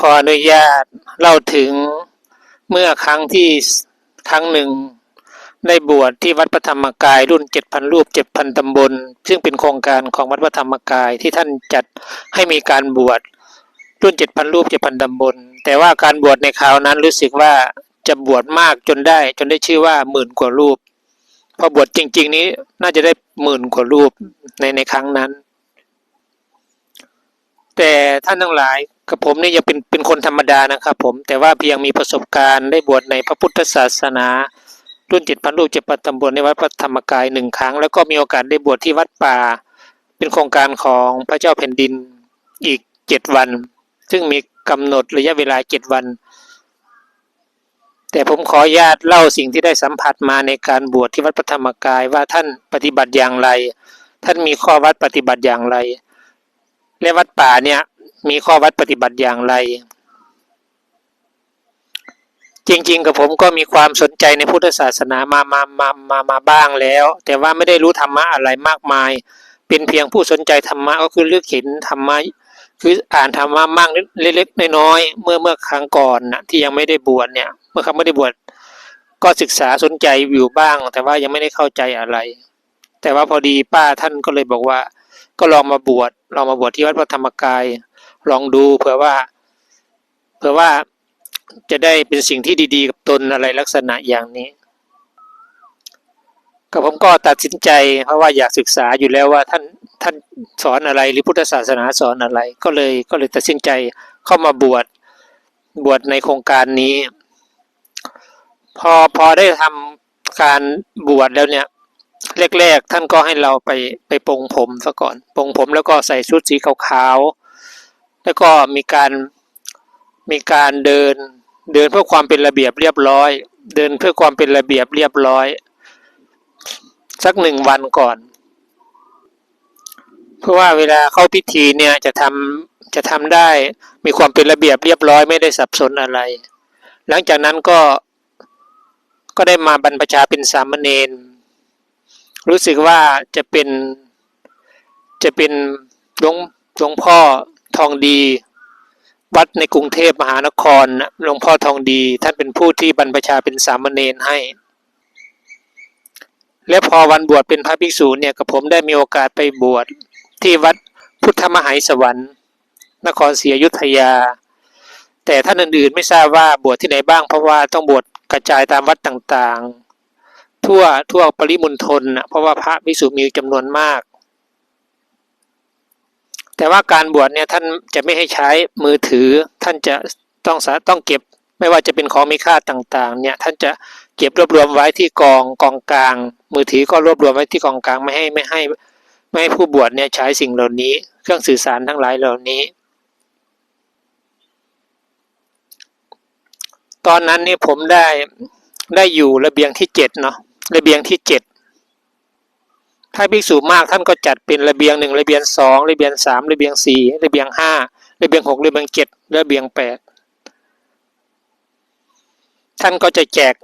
ขออนุญาตเล่าถึงเมื่อครั้งที่ครั้งหนึ่งได้บวชที่วัดพระธรรมกายรุ่นเจ็ดพันรูปเจ็ดพันตำบล ซึ่งเป็นโครงการของวัดพระธรรมกายที่ท่านจัดให้มีการบวชรุ่นเจ็ดพันรูปเจ็ดพันตำบล แต่ว่าการบวชในคราวนั้นรู้สึกว่าจะบวชมากจนได้ จนได้ชื่อว่าหมื่นกว่ารูปพอบวชจริง ๆ นี้น่าจะได้หมื่นกว่ารูปในในครั้งนั้น แต่ท่านทั้งหลาย กับผมนี่ยังเป็นเป็นคนธรรมดานะครับ ผมแต่ว่าเพียงมีประสบการณ์ได้บวชในพระพุทธศาสนา รุ่นเจ็ดพันรูปเจ็ดพันตำบลในวัดพระธรรมกายหนึ่งครั้ง แล้วก็มีโอกาสได้บวชที่วัดป่า เป็นโครงการของพระเจ้าแผ่นดินอีกเจ็ดวัน ซึ่งมีกำหนดระยะเวลาเจ็ดวัน แต่ผมขออนุญาตเล่าสิ่งที่ได้สัมผัสมาในการบวชที่วัดพระธรรมกายว่าท่านปฏิบัติอย่างไร ท่านมีข้อวัดปฏิบัติอย่างไร และวัดป่าเนี่ย มีข้อวัดปฏิบัติอย่างไร จริงๆ กับผมก็มีความสนใจในพุทธศาสนามามามามามาบ้างแล้ว แต่ว่าไม่ได้รู้ธรรมะอะไรมากมาย เป็นเพียงผู้สนใจธรรมะก็คือเลือกเห็นธรรมะคืออ่านธรรมะมั่งเล็กๆน้อยๆเมื่อเมื่อครั้งก่อนนะที่ยังไม่ได้บวชเนี่ย เมื่อครั้งไม่ได้บวชก็ศึกษาสนใจอยู่บ้าง แต่ว่ายังไม่ได้เข้าใจอะไร แต่ว่าพอดีป้าท่านก็เลยบอกว่า ก็ลองมาบวชลองมาบวชที่วัดพระธรรมกาย ลองดูเผื่อว่าเผื่อว่าจะได้เป็นสิ่งที่ดี ๆ กับตนอะไรลักษณะอย่างนี้ก็ผมก็ตัดสินใจ เพราะว่าอยากศึกษาอยู่แล้วว่าท่านท่านสอนอะไรหรือพุทธศาสนาสอนอะไร ก็เลยก็เลยตัดสินใจเข้ามาบวชบวชในโครงการนี้ พอพอได้ทำการบวชแล้วเนี่ยแรกๆท่านก็ให้เราไปไปปรงผมซะก่อนปรงผมแล้วก็ใส่ชุดสีขาว แล้วก็มีการมีการเดินเดินเพื่อความเป็นระเบียบเรียบร้อย เดินเพื่อความเป็นระเบียบเรียบร้อย สักหนึ่งวันก่อน เพราะว่าเวลาเข้าพิธีเนี่ยจะทำจะทำได้มีความเป็นระเบียบเรียบร้อยไม่ได้สับสนอะไร หลังจากนั้นก็ก็ได้มาบรรพชาเป็นสามเณรรู้สึกว่าจะเป็นจะเป็นหลวงหลวงพ่อ ทองดี วัดในกรุงเทพมหานครหลวงพ่อทองดี ท่านเป็นผู้ที่บรรพชาเป็นสามเณรให้ และพอวันบวชเป็นพระภิกษุเนี่ยกับผมได้มีโอกาสไปบวชที่วัดพุทธมหายสวรรค์ นครศรีอยุธยา แต่ท่านอื่นๆไม่ทราบว่าบวชที่ไหนบ้างเพราะว่าต้องบวชกระจายตามวัดต่างๆ ทั่วทั่วปริมณฑลนะเพราะว่าพระภิกษุมีจำนวนมาก แต่ว่าการบวชเนี่ยท่านจะไม่ให้ใช้มือถือ ท่านจะต้องสาต้องเก็บ ไม่ว่าจะเป็นของมีค่าต่างๆ เนี่ยท่านจะเก็บรวบรวมไว้ที่กองกองกลาง มือถือก็รวบรวมไว้ที่กองกลางไม่ให้ไม่ให้ไม่ให้ผู้บวชเนี่ยใช้สิ่งเหล่านี้ เครื่องสื่อสารทั้งหลายเหล่านี้ ตอนนั้นนี่ผมได้ได้อยู่ระเบียงที่เจ็ดเนาะระเบียงที่เจ็ด ถ้าภิกษุมากท่านก็จัดเป็นระเบียงหนึ่งระเบียงสองระเบียงสามระเบียงสี่ระเบียงห้าระเบียงหกระเบียงเจ็ดระเบียงแปดท่านก็จะแจก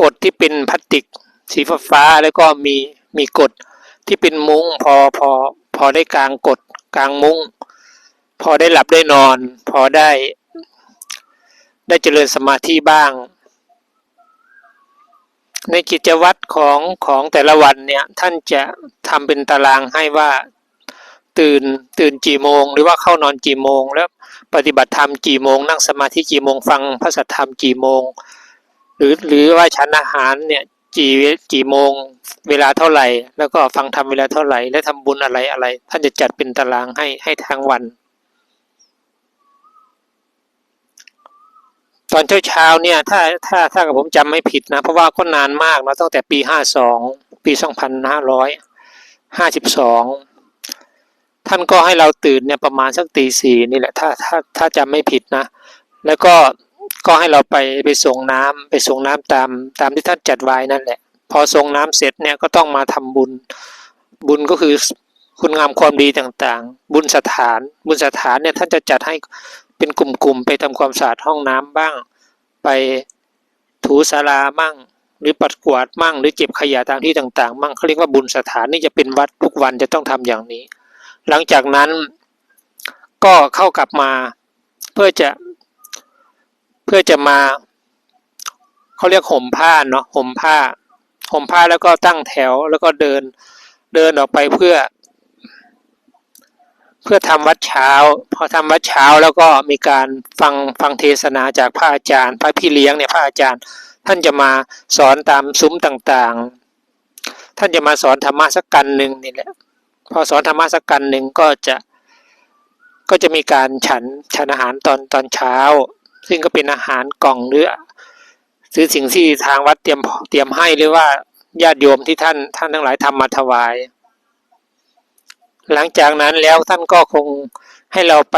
กฎที่เป็นพลาสติก สีฟ้าแล้วก็มีมีกฎที่เป็นมุ้งพอพอพอได้กลางกฎกลางมุ้ง พอได้หลับได้นอน พอได้ ได้เจริญสมาธิบ้าง ในกิจวัตรของของแต่ละวันเนี่ยท่านจะทำเป็นตารางให้ว่าตื่นตื่นกี่โมง หรือว่าเข้านอนกี่โมง แล้วปฏิบัติธรรมกี่โมง นั่งสมาธิกี่โมงฟังพระสัทธรรมกี่โมง หรือหรือว่าฉันอาหารเนี่ยกี่กี่โมงเวลาเท่าไหร่ แล้วก็ฟังธรรมเวลาเท่าไหร่ และทำบุญอะไรอะไร ท่านจะจัดเป็นตารางให้ให้ทั้งวัน ตอนเช้าเช้าเนี่ยถ้าถ้าถ้ากับผมจำไม่ผิดนะ เพราะว่าก็นานมากนะตั้งแต่ปีห้าสองปีสองพันห้าร้อยห้าสิบสองท่านก็ให้เราตื่นเนี่ยประมาณสักตีสี่นี่แหละถ้าถ้าถ้าจำไม่ผิดนะ แล้วก็ก็ให้เราไปไปส่งน้ำไปส่งน้ำตามตามที่ท่านจัดไว้นั่นแหละ พอส่งน้ำเสร็จเนี่ยก็ต้องมาทำบุญ บุญก็คือคุณงามความดีต่างๆ บุญสถาน บุญสถานเนี่ยท่านจะจัดให้ เป็นกลุ่มๆ ไปทำความสะอาดห้องน้ำบ้าง ไปถูศาลามั่ง หรือปัดกวาดมั่ง หรือเก็บขยะตามที่ต่างๆ มั่งเขาเรียกว่าบุญสถานนี่จะเป็นวัดทุกวันจะต้องทำอย่างนี้ หลังจากนั้นก็เข้ากลับมาเพื่อจะเพื่อจะมาเขาเรียกห่มผ้าเนาะห่มผ้าห่มผ้าแล้วก็ตั้งแถวแล้วก็เดินเดินออกไปเพื่อ เพื่อทำวัดเช้า พอทำวัดเช้าแล้วก็มีการฟังฟังเทศนาจากพระอาจารย์ พระพี่เลี้ยงเนี่ยพระอาจารย์ ท่านจะมาสอนตามซุ้มต่างๆ ท่านจะมาสอนธรรมะสักกันหนึ่งนี่แหละพอสอนธรรมะสักกันหนึ่งก็จะก็จะมีการฉันฉันอาหารตอนตอนเช้า ซึ่งก็เป็นอาหารกล่องหรือซื้อสิ่งที่ทางวัดเตรียมเตรียมให้หรือว่าญาติโยมที่ท่านท่านทั้งหลายทำมาถวาย หลังจากนั้นแล้วท่านก็คงให้เราไป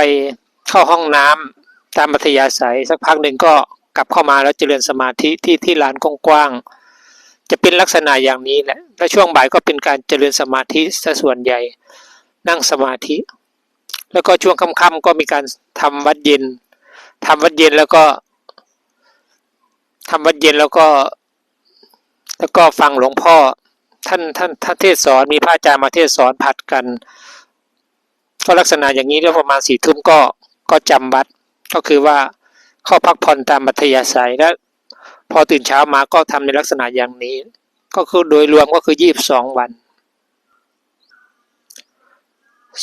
เข้าห้องน้ำตามมัธยาศัยสักพักหนึ่งก็กลับเข้ามาแล้วเจริญสมาธิที่ที่ลานกว้างๆจะเป็นลักษณะอย่างนี้แหละและช่วงบ่ายก็เป็นการเจริญสมาธิซะส่วนใหญ่นั่งสมาธิ แล้วก็ช่วงค่ำๆก็มีการทำวัดเย็นทำวัดเย็นแล้วก็ทำวัดเย็นแล้วก็ แล้วก็ฟังหลวงพ่อ ท่านท่านท่านเทศสอนมีพระอาจารย์มาเทศสอนผัดกัน ก็ลักษณะอย่างนี้แล้วประมาณสี่ทุ่มก็ก็จำวัดก็คือว่าเข้าพักผ่อนตามมัธยาศัยและพอตื่นเช้ามาก็ทำในลักษณะอย่างนี้ ก็คือโดยรวมก็คือยี่บสองวัน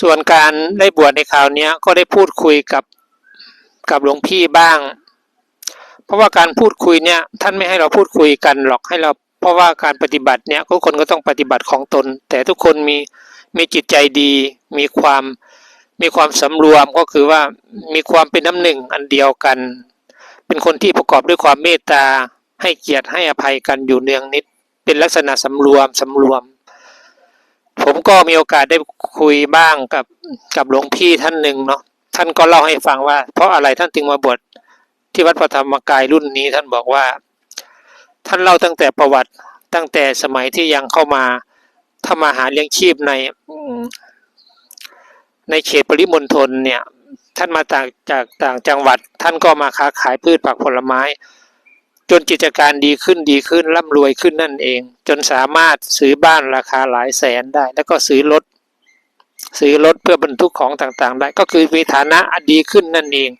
ส่วนการได้บวชในคราวนี้ก็ได้พูดคุยกับกับหลวงพี่บ้าง เพราะว่าการพูดคุยเนี่ยท่านไม่ให้เราพูดคุยกันหรอกให้เรา เพราะว่าการปฏิบัติเนี่ยทุกคนก็ต้องปฏิบัติของตน แต่ทุกคนมีมีจิตใจดี มีความมีความสำรวมก็คือว่ามีความเป็นน้ำหนึ่งอันเดียวกัน เป็นคนที่ประกอบด้วยความเมตตาให้เกียรติให้อภัยกันอยู่เนืองนิด เป็นลักษณะสำรวมสำรวม ผมก็มีโอกาสได้คุยบ้างกับกับหลวงพี่ท่านหนึ่งเนาะท่านก็เล่าให้ฟังว่า เพราะอะไรท่านจึงมาบวชที่วัดพระธรรมกายรุ่นนี้ท่านบอกว่า ท่านเล่าตั้งแต่ประวัติตั้งแต่สมัยที่ยังเข้ามาทำมาหาเลี้ยงชีพใน ในเขตปริมณฑลเนี่ย ท่านมาต่างจากต่างจังหวัด ท่านก็มาค้าขายพืชผักผลไม้ จนกิจการดีขึ้นดีขึ้นร่ำรวยขึ้นนั่นเอง จนสามารถซื้อบ้านราคาหลายแสนได้ แล้วก็ซื้อรถซื้อรถเพื่อบรรทุกของต่างๆ ได้ ก็คือมีฐานะดีขึ้นนั่นเอง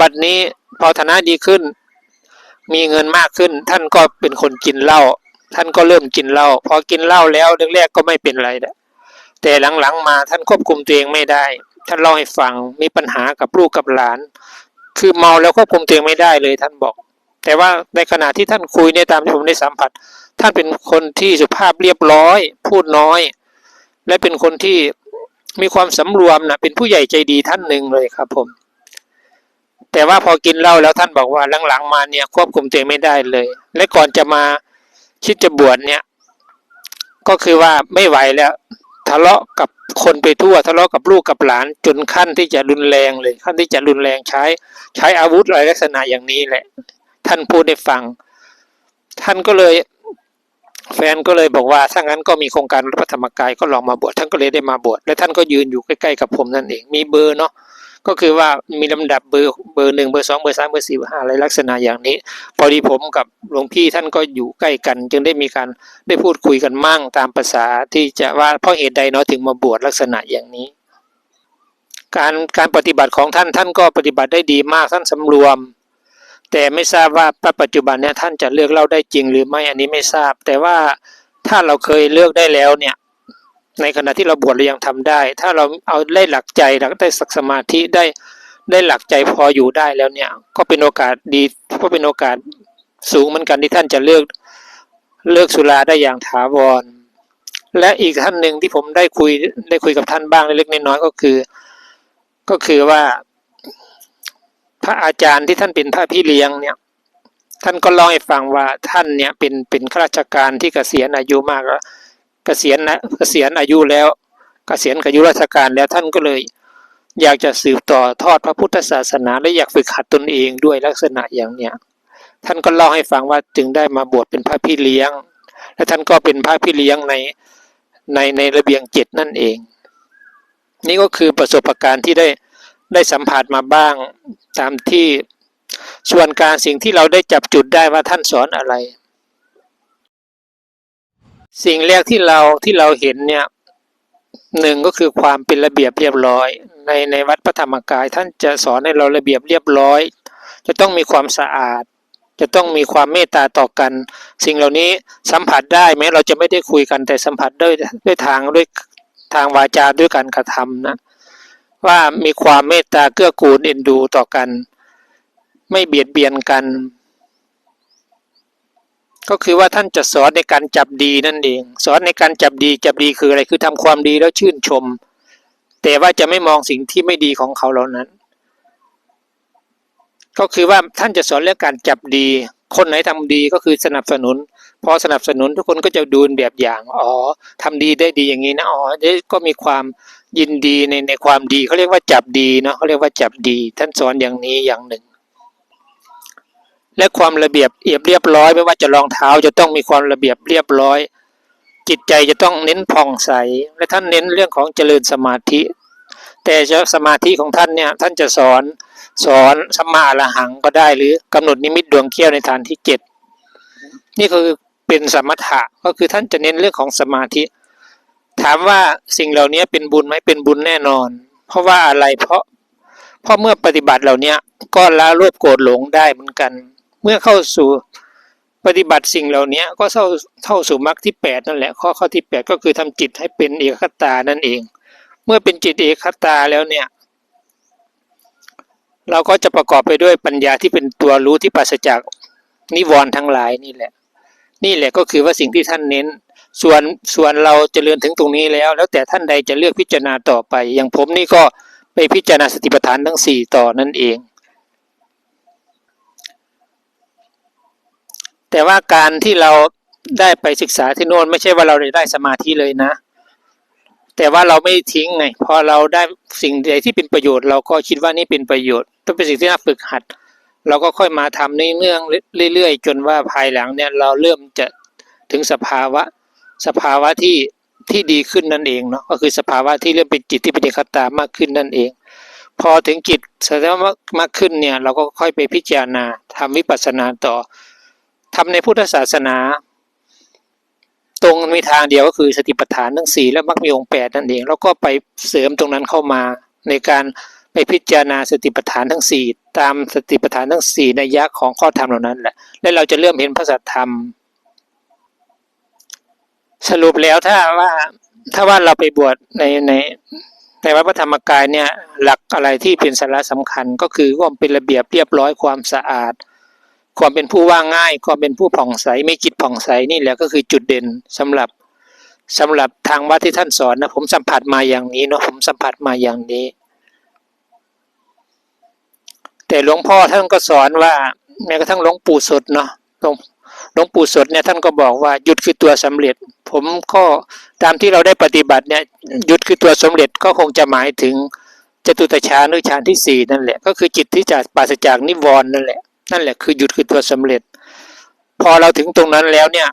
บัดนี้พอฐานะดีขึ้น มีเงินมากขึ้น ท่านก็เป็นคนกินเหล้าท่านก็เริ่มกินเหล้าพอกินเหล้าแล้วแรกๆก็ไม่เป็นไรนะแต่หลังๆมาท่านควบคุมตัวเองไม่ได้ ท่านเล่าให้ฟังมีปัญหากับลูกกับหลาน คือเมาแล้วควบคุมตัวเองไม่ได้เลยท่านบอก แต่ว่าในขณะที่ท่านคุยในยตามที่ผมได้สัมผัส ท่านเป็นคนที่สุภาพเรียบร้อย พูดน้อย และเป็นคนที่มีความสำรวมนะเป็นผู้ใหญ่ใจดีท่านหนึ่งเลยครับผม แต่ว่าพอกินเหล้าแล้วท่านบอกว่าหลังๆมาเนี่ยควบคุมตัวเองไม่ได้เลย และก่อนจะมาคิดจะบวชเนี่ย ก็คือว่าไม่ไหวแล้ว ทะเลาะกับคนไปทั่ว ทะเลาะกับลูกกับหลานจนขั้นที่จะรุนแรงเลย ขั้นที่จะรุนแรงใช้ ใช้อาวุธอะไรลักษณะอย่างนี้แหละ ท่านพูดให้ฟัง ท่านก็เลย แฟนก็เลยบอกว่าถ้างั้นก็มีโครงการวัดพระธรรมกายก็ลองมาบวชท่านก็เลยได้มาบวชและท่านก็ยืนอยู่ใกล้ๆกับผมนั่นเอง มีเบอร์เนาะ ก็คือว่ามีลำดับเบอร์เบอร์หนึ่งเบอร์สองเบอร์สามเบอร์สี่เบอร์ห้าอะไรลักษณะอย่างนี้ พอดีผมกับหลวงพี่ท่านก็อยู่ใกล้กัน จึงได้มีการได้พูดคุยกันมั่งตามภาษาที่จะว่าเพราะเหตุใดเนาะถึงมาบวชลักษณะอย่างนี้ การการปฏิบัติของท่านท่านก็ปฏิบัติได้ดีมากท่านสำรวม แต่ไม่ทราบว่าปัจจุบันเนี่ยท่านจะเลือกเล่าได้จริงหรือไม่อันนี้ไม่ทราบ แต่ว่าถ้าเราเคยเลือกได้แล้วเนี่ย ในขณะที่เราบวชเรายังทำได้ ถ้าเราเอาได้หลักใจหลักได้สักสมาธิได้ได้หลักใจพออยู่ได้แล้วเนี่ย ก็เป็นโอกาสดีก็เป็นโอกาสสูงเหมือนกันที่ท่านจะเลือกเลือกสุราได้อย่างถาวร และอีกท่านหนึ่งที่ผมได้คุยได้คุยกับท่านบ้างเล็กๆน้อยๆก็คือ ก็คือว่า พระอาจารย์ที่ท่านเป็นพระพี่เลี้ยงเนี่ยท่านก็เล่าให้ฟังว่าท่านเนี่ยเป็นเป็นข้าราชการที่เกษียณอายุมากแล้ว เกษียณนะเกษียณอายุแล้วเกษียณอายุราชการแล้วท่านก็เลย อยากจะสืบต่อทอดพระพุทธศาสนาและอยากฝึกหัดตนเองด้วยลักษณะอย่างเนี้ยท่านก็เล่าให้ฟังว่าจึงได้มาบวชเป็นพระพี่เลี้ยง และท่านก็เป็นพระพี่เลี้ยงในในในระเบียงเจ็ดนั่นเอง นี่ก็คือประสบการณ์ที่ได้ได้สัมผัสมาบ้างตามที่ส่วนการสิ่งที่เราได้จับจุดได้ว่าท่านสอนอะไร สิ่งแรกที่เราที่เราเห็นเนี่ยหนึ่งก็คือความเป็นระเบียบเรียบร้อย ในในวัดพระธรรมกาย ท่านจะสอนให้เราระเบียบเรียบร้อย จะต้องมีความสะอาด จะต้องมีความเมตตาต่อกัน สิ่งเหล่านี้สัมผัสได้แม้เราจะไม่ได้คุยกันแต่สัมผัสด้วยด้วยทางด้วยทางวาจาด้วยการกระทำนะว่ามีความเมตตาเกื้อกูลเอ็นดูต่อกัน ไม่เบียดเบียนกัน ก็คือว่าท่านจะสอนในการจับดีนั่นเอง สอนในการจับดีจับดีคืออะไรคือทำความดีแล้วชื่นชม แต่ว่าจะไม่มองสิ่งที่ไม่ดีของเขาเหล่านั้น ก็คือว่าท่านจะสอนเรื่องการจับดี คนไหนทำดีก็คือสนับสนุน พอสนับสนุนทุกคนก็จะดูแบบอย่างอ๋อทำดีได้ดีอย่างนี้นะอ๋อเดี๋ยวก็มีความยินดีในในความดีเขาเรียกว่าจับดีเนาะเขาเรียกว่าจับดี ท่านสอนอย่างนี้อย่างหนึ่ง และความระเบียบเอียบเรียบร้อย ไม่ว่าจะรองเท้าจะต้องมีความระเบียบเรียบร้อย จิตใจจะต้องเน้นผ่องใส และท่านเน้นเรื่องของเจริญสมาธิ แต่สมาธิของท่านเนี่ยท่านจะสอนสอนสัมมาอรหังก็ได้หรือกำหนดนิมิตดวงเขี้ยวในฐานที่เจ็ดนี่คือเป็นสมถะก็คือท่านจะเน้นเรื่องของสมาธิ ถามว่าสิ่งเหล่านี้เป็นบุญไหมเป็นบุญแน่นอน เพราะว่าอะไรเพราะเพราะเมื่อปฏิบัติเหล่านี้ก็ละโลภโกรธหลงได้เหมือนกัน เมื่อเข้าสู่ปฏิบัติสิ่งเหล่านี้ก็เข้าเข้าสู่มรรคที่แปดนั่นแหละ ข้อข้อที่แปดก็คือทำจิตให้เป็นเอกคตานั่นเอง เมื่อเป็นจิตเอกคตาแล้วเนี่ย เราก็จะประกอบไปด้วยปัญญาที่เป็นตัวรู้ที่ปราศจากนิวรณ์ทั้งหลายนี่แหละ นี่แหละก็คือว่าสิ่งที่ท่านเน้น ส่วนส่วนเราจเจริญถึงตรงนี้แล้ว แล้วแต่ท่านใดจะเลือกพิจารณาต่อไป อย่างผมนี่ก็ไปพิจารณาสติปัฏฐานทั้งสี่ต่อนั่นเอง แต่ว่าการที่เราได้ไปศึกษาที่โน่นไม่ใช่ว่าเราได้สมาธิเลยนะ แต่ว่าเราไม่ทิ้งไงพอเราได้สิ่งใดที่เป็นประโยชน์ เราก็คิดว่านี่เป็นประโยชน์ต้องเป็นสิ่งที่น่าฝึกหัด เราก็ค่อยมาทำเนื่องเรื่อยๆ จนว่าภายหลังเนี่ยเราเริ่มจะถึงสภาวะสภาวะที่ที่ดีขึ้นนั่นเองเนาะก็คือสภาวะที่เริ่มเป็นจิตที่เป็นเอกตามากขึ้นนั่นเอง พอถึงจิตแสดงว่ามากขึ้นเนี่ยเราก็ค่อยไปพิจารณาทำวิปัสสนาต่อ ทำในพุทธศาสนา ตรงมีทางเดียวก็คือสติปัฏฐานทั้งสี่และมรรคมีองค์แปดนั่นเอง แล้วก็ไปเสริมตรงนั้นเข้ามาในการไปพิจารณาสติปัฏฐานทั้งสี่ตามสติปัฏฐานทั้งสี่ในยักษ์ของข้อธรรมเหล่านั้นแหละและเราจะเริ่มเห็นพระสัทธรรม สรุปแล้วถ้าว่าถ้าว่าเราไปบวชในในในวัดพระธรรมกายเนี่ยหลักอะไรที่เป็นสาระสำคัญก็คือความเป็นระเบียบเรียบร้อยความสะอาด ความเป็นผู้ว่าง่าย ความเป็นผู้ผ่องใสไม่จิตผ่องใสนี่แหละก็คือจุดเด่นสำหรับสำหรับทางวัดที่ท่านสอนนะผมสัมผัสมาอย่างนี้เนาะผมสัมผัสมาอย่างนี้ แต่หลวงพ่อท่านก็สอนว่าแม้กระทั่งหลวงปู่สดเนาะหลวงหลวงปู่สดเนี่ยท่านก็บอกว่าหยุดคือตัวสำเร็จ ผมก็ตามที่เราได้ปฏิบัติเนี่ยหยุดคือตัวสำเร็จก็คงจะหมายถึงจตุตฌานหรือฌานที่สี่นั่นแหละ ก็คือจิตที่จะปราศจากนิวรณ์นั่นแหละ นั่นแหละคือหยุดคือตัวสำเร็จ พอเราถึงตรงนั้นแล้วเนี่ย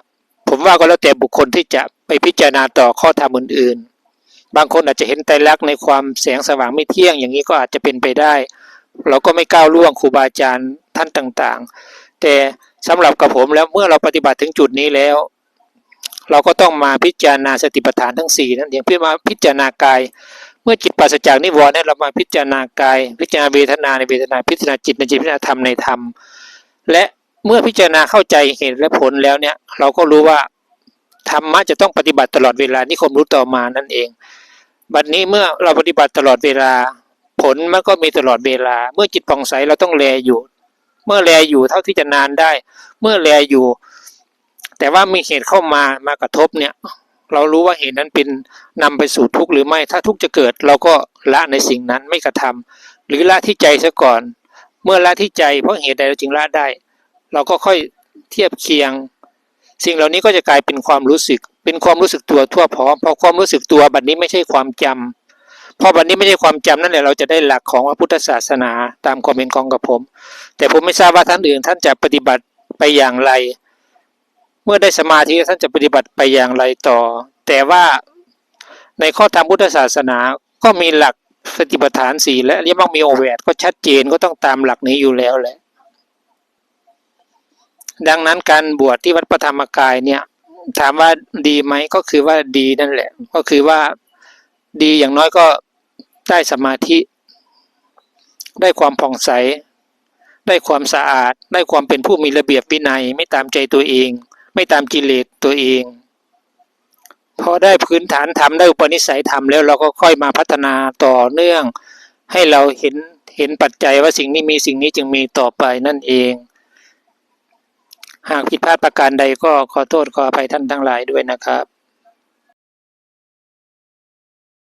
ผมว่าก็แล้วแต่บุคคลที่จะไปพิจารณาต่อข้อธรรมอื่น ๆ บางคนอาจจะเห็นไตรลักษณ์ในความแสงสว่างไม่เที่ยง อย่างนี้ก็อาจจะเป็นไปได้ เราก็ไม่ก้าวล่วงครูบาอาจารย์ท่านต่างๆ แต่สำหรับกับผมแล้วเมื่อเราปฏิบัติถึงจุดนี้แล้ว เราก็ต้องมาพิจารณาสติปัฏฐานทั้งสี่นั่นเองเพื่อมาพิจารณากาย เมื่อจิตปราศจากนิวรณ์เนี่ยเรามาพิจารณากาย พิจารณาเวทนาในเวทนา พิจารณาจิตในจิตพิจารณาธรรมในธรรม และเมื่อพิจารณาเข้าใจเหตุและผลแล้วเนี่ย เราก็รู้ว่าธรรมะจะต้องปฏิบัติตลอดเวลานี่คมรู้ต่อมานั่นเอง บัดนี้เมื่อเราปฏิบัติตลอดเวลา ผลมันก็มีตลอดเวลา เมื่อจิตผ่องใสเราต้องแลอยู่ เมื่อแลอยู่เท่าที่จะนานได้ เมื่อแลอยู่ แต่ว่ามีเหตุเข้ามามากระทบเนี่ย เรารู้ว่าเหตุนั้นเป็นนำไปสู่ทุกข์หรือไม่ ถ้าทุกข์จะเกิด เราก็ละในสิ่งนั้นไม่กระทำหรือละที่ใจซะก่อน เมื่อละที่ใจเพราะเหตุใดเราจึงละได้ เราก็ค่อยเทียบเคียง สิ่งเหล่านี้ก็จะกลายเป็นความรู้สึก เป็นความรู้สึกตัวทั่วพร้อมพอความรู้สึกตัวบัดนี้ไม่ใช่ความจำพอบัดนี้ไม่ใช่ความจำนั่นแหละเราจะได้หลักของพระพุทธศาสนาตามความเห็นของกับผม แต่ผมไม่ทราบว่าท่านอื่นท่านจะปฏิบัติไปอย่างไร เมื่อได้สมาธิท่านจะปฏิบัติไปอย่างไรต่อ แต่ว่าในข้อธรรมพุทธศาสนาก็มีหลักสติปัฏฐานสี่และเรียกว่ามีโองค์แวดก็ชัดเจนก็ต้องตามหลักนี้อยู่แล้วแหละ ดังนั้นการบวชที่วัดพระธรรมกายเนี่ย ถามว่าดีไหมก็คือว่าดีนั่นแหละ ก็คือว่าดีอย่างน้อยก็ได้สมาธิ ได้ความผ่องใส ได้ความสะอาด ได้ความเป็นผู้มีระเบียบวินัยไม่ตามใจตัวเอง ไม่ตามกิเลสตัวเองพอได้พื้นฐานธรรมได้อุปนิสัยธรรมแล้วเราก็ค่อยมาพัฒนาต่อเนื่อง ให้เราเห็นเห็นปัจจัยว่าสิ่งนี้มีสิ่งนี้จึงมีต่อไปนั่นเอง หากผิดพลาดประการใดก็ขอโทษขออภัยท่านทั้งหลายด้วยนะครับ